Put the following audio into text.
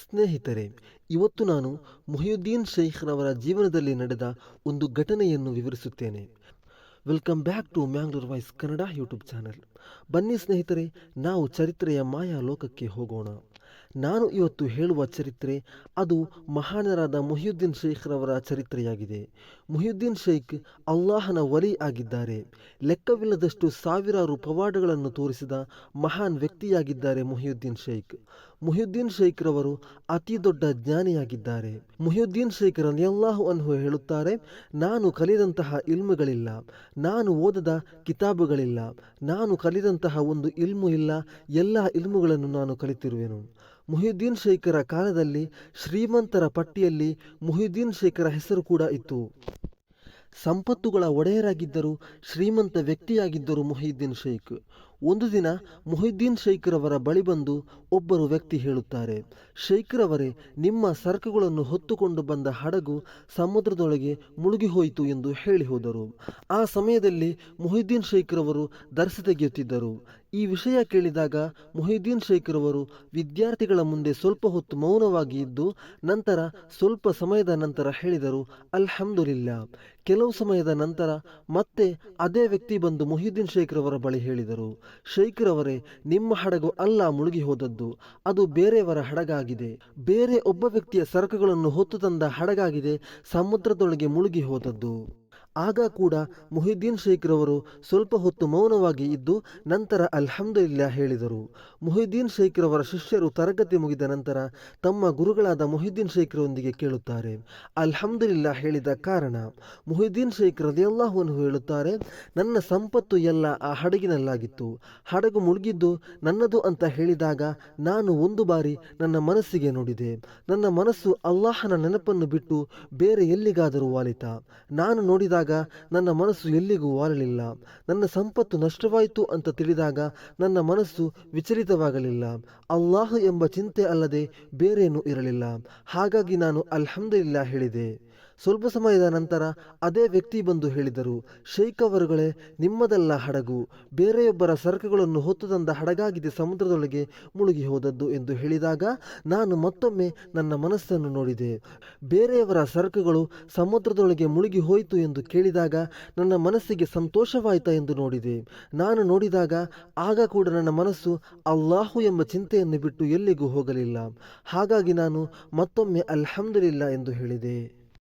ಸ್ನೇಹಿತರೆ, ಇವತ್ತು ನಾನು ಮೊಹಿಯುದ್ದೀನ್ ಶೇಖ್ರವರ ಜೀವನದಲ್ಲಿ ನಡೆದ ಒಂದು ಘಟನೆಯನ್ನು ವಿವರಿಸುತ್ತೇನೆ. Welcome back to Mangalore voice Kannada YouTube channel. ಬನ್ನಿ ಸ್ನೇಹಿತರೆ, ನಾವು ಚರಿತ್ರೆಯ ಮಾಯಾ ಲೋಕಕ್ಕೆ ಹೋಗೋಣ. ನಾನು ಇವತ್ತು ಹೇಳುವ ಚರಿತ್ರೆ ಅದು ಮಹಾನರಾದ ಮೊಹಿಯುದ್ದೀನ್ ಶೇಖ್ರವರ ಚರಿತ್ರೆಯಾಗಿದೆ. ಮೊಹಿಯುದ್ದೀನ್ ಶೇಖ್ ಅಲ್ಲಾಹನ ವಲಿ ಆಗಿದ್ದಾರೆ. ಲೆಕ್ಕವಿಲ್ಲದಷ್ಟು ಸಾವಿರಾರು ಪವಾಡಗಳನ್ನು ತೋರಿಸಿದ ಮಹಾನ್ ವ್ಯಕ್ತಿಯಾಗಿದ್ದಾರೆ ಮೊಹಿಯುದ್ದೀನ್ ಶೇಖ್. ಮೊಹಿಯುದ್ದೀನ್ ಶೇಖ್ರವರು ಅತಿ ದೊಡ್ಡ ಜ್ಞಾನಿಯಾಗಿದ್ದಾರೆ. ಮೊಹಿಯುದ್ದೀನ್ ಶೇಖ್ ರಲಿಯಲ್ಲಾಹು ಅನ್ಹು ಹೇಳುತ್ತಾರೆ, ನಾನು ಕಲಿದಂತಹ ಇಲ್ಮುಗಳಿಲ್ಲ, ನಾನು ಓದದ ಕಿತಾಬುಗಳಿಲ್ಲ, ನಾನು ಕಲಿದಂತಹ ಒಂದು ಇಲ್ಮು ಇಲ್ಲ, ಎಲ್ಲ ಇಲ್ಮುಗಳನ್ನು ನಾನು ಕಲಿತಿರುವೆನು. ಮುಹಿಯುದ್ದೀನ್ ಶೇಖರ ಕಾಲದಲ್ಲಿ ಶ್ರೀಮಂತರ ಪಟ್ಟಿಯಲ್ಲಿ ಮುಹಿಯುದ್ದೀನ್ ಶೇಖರ ಹೆಸರು ಕೂಡ ಇತ್ತು. ಸಂಪತ್ತುಗಳ ಒಡೆಯರಾಗಿದ್ದರು ಶ್ರೀಮಂತ ವ್ಯಕ್ತಿಯಾಗಿದ್ದರು ಮೊಹಿದ್ದೀನ್ ಶೇಖ್. ಒಂದು ದಿನ ಮೊಹಿದ್ದೀನ್ ಶೇಖರವರ ಬಳಿ ಬಂದು ಒಬ್ಬರು ವ್ಯಕ್ತಿ ಹೇಳುತ್ತಾರೆ, ಶೇಖರವರೇ, ನಿಮ್ಮ ಸರಕುಗಳನ್ನು ಹೊತ್ತುಕೊಂಡು ಬಂದ ಹಡಗು ಸಮುದ್ರದೊಳಗೆ ಮುಳುಗಿಹೋಯಿತು ಎಂದು ಹೇಳಿ ಹೋದರು ಆ ಸಮಯದಲ್ಲಿ ಮೊಹಿದ್ದೀನ್ ಶೇಖರವರು ದರ್ಶಿ ತೆಗೆಯುತ್ತಿದ್ದರು ಈ ವಿಷಯ ಕೇಳಿದಾಗ ಮೊಹಿದ್ದೀನ್ ಶೇಖ್ರವರು ವಿದ್ಯಾರ್ಥಿಗಳ ಮುಂದೆ ಸ್ವಲ್ಪ ಹೊತ್ತು ಮೌನವಾಗಿ ಇದ್ದು ನಂತರ ಸ್ವಲ್ಪ ಸಮಯದ ನಂತರ ಹೇಳಿದರು, ಅಲ್ಹಮ್ದುಲಿಲ್ಲ. ಕೆಲವು ಸಮಯದ ನಂತರ ಮತ್ತೆ ಅದೇ ವ್ಯಕ್ತಿ ಬಂದು ಮೊಹಿದ್ದೀನ್ ಶೇಖ್ರವರ ಬಳಿ ಹೇಳಿದರು ಶೇಖ್ರವರೇ ನಿಮ್ಮ ಹಡಗು ಅಲ್ಲ ಮುಳುಗಿ ಹೋದದ್ದು, ಅದು ಬೇರೆಯವರ ಹಡಗಾಗಿದೆ. ಬೇರೆ ಒಬ್ಬ ವ್ಯಕ್ತಿಯ ಸರಕುಗಳನ್ನು ಹೊತ್ತು ತಂದ ಹಡಗಾಗಿದೆ, ಸಮುದ್ರದೊಳಗೆ ಮುಳುಗಿ ಹೋದದ್ದು. ಆಗ ಕೂಡ ಮುಹಿದ್ದೀನ್ ಶೇಖ್ರವರು ಸ್ವಲ್ಪ ಹೊತ್ತು ಮೌನವಾಗಿ ಇದ್ದು ನಂತರ ಅಲ್ಹಮ್ದುಲಿಲ್ಲಾ ಹೇಳಿದರು. ಮುಹಿದ್ದೀನ್ ಶೇಖ್ರವರ ಶಿಷ್ಯರು ತರಗತಿ ಮುಗಿದ ನಂತರ ತಮ್ಮ ಗುರುಗಳಾದ ಮುಹಿದ್ದೀನ್ ಶೇಖ್ರೊಂದಿಗೆ ಕೇಳುತ್ತಾರೆ. ಅಲ್ಹಮ್ದುಲಿಲ್ಲಾ ಹೇಳಿದ ಕಾರಣ, ಮುಹಿದ್ದೀನ್ ಶೇಖ್ ರದಿಯಲ್ಲಾಹುವನ್ನು ಹೇಳುತ್ತಾರೆ, ನನ್ನ ಸಂಪತ್ತು ಎಲ್ಲ ಆ ಹಡಗಿನಲ್ಲಾಗಿತ್ತು. ಹಡಗು ಮುಳುಗಿದ್ದು ನನ್ನದು ಅಂತ ಹೇಳಿದಾಗ ನಾನು ಒಂದು ಬಾರಿ ನನ್ನ ಮನಸ್ಸಿಗೆ ನೋಡಿದೆ. ನನ್ನ ಮನಸ್ಸು ಅಲ್ಲಾಹನ ನೆನಪನ್ನು ಬಿಟ್ಟು ಬೇರೆ ಎಲ್ಲಿಗಾದರೂ ವಾಲಿತ. ನಾನು ನೋಡಿದಾಗ ನನ್ನ ಮನಸ್ಸು ಎಲ್ಲಿಗೂ ವಾಲಲಿಲ್ಲ ನನ್ನ ಸಂಪತ್ತು ನಷ್ಟವಾಯಿತು ಅಂತ ತಿಳಿದಾಗ, ನನ್ನ ಮನಸ್ಸು ವಿಚಲಿತವಾಗಲಿಲ್ಲ. ಅಲ್ಲಾಹ್ ಎಂಬ ಚಿಂತೆ ಅಲ್ಲದೆ ಬೇರೇನೂ ಇರಲಿಲ್ಲ. ಹಾಗಾಗಿ ನಾನು ಅಲ್ಹಮ್ದುಲಿಲ್ಲ ಹೇಳಿದೆ. ಸ್ವಲ್ಪ ಸಮಯದ ನಂತರ ಅದೇ ವ್ಯಕ್ತಿ ಬಂದು ಹೇಳಿದರು, ಶೇಖ್ ಅವರುಗಳೇ, ನಿಮ್ಮದಲ್ಲ ಹಡಗು, ಬೇರೆಯೊಬ್ಬರ ಸರಕುಗಳನ್ನು ಹೊತ್ತು ತಂದ ಹಡಗಾಗಿದೆ ಸಮುದ್ರದೊಳಗೆ ಮುಳುಗಿ ಹೋದದ್ದು ಎಂದು ಹೇಳಿದಾಗ ನಾನು ಮತ್ತೊಮ್ಮೆ ನನ್ನ ಮನಸ್ಸನ್ನು ನೋಡಿದೆ. ಬೇರೆಯವರ ಸರಕುಗಳು ಸಮುದ್ರದೊಳಗೆ ಮುಳುಗಿ ಹೋಯಿತು ಎಂದು ಕೇಳಿದಾಗ ನನ್ನ ಮನಸ್ಸಿಗೆ ಸಂತೋಷವಾಯಿತಾ ಎಂದು ನೋಡಿದೆ. ನಾನು ನೋಡಿದಾಗ ಆಗ ಕೂಡ ನನ್ನ ಮನಸ್ಸು ಅಲ್ಲಾಹು ಎಂಬ ಚಿಂತೆಯನ್ನು ಬಿಟ್ಟು ಎಲ್ಲಿಗೂ ಹೋಗಲಿಲ್ಲ. ಹಾಗಾಗಿ ನಾನು ಮತ್ತೊಮ್ಮೆ ಅಲ್ಹಮ್ದುಲಿಲ್ಲ ಎಂದು ಹೇಳಿದೆ.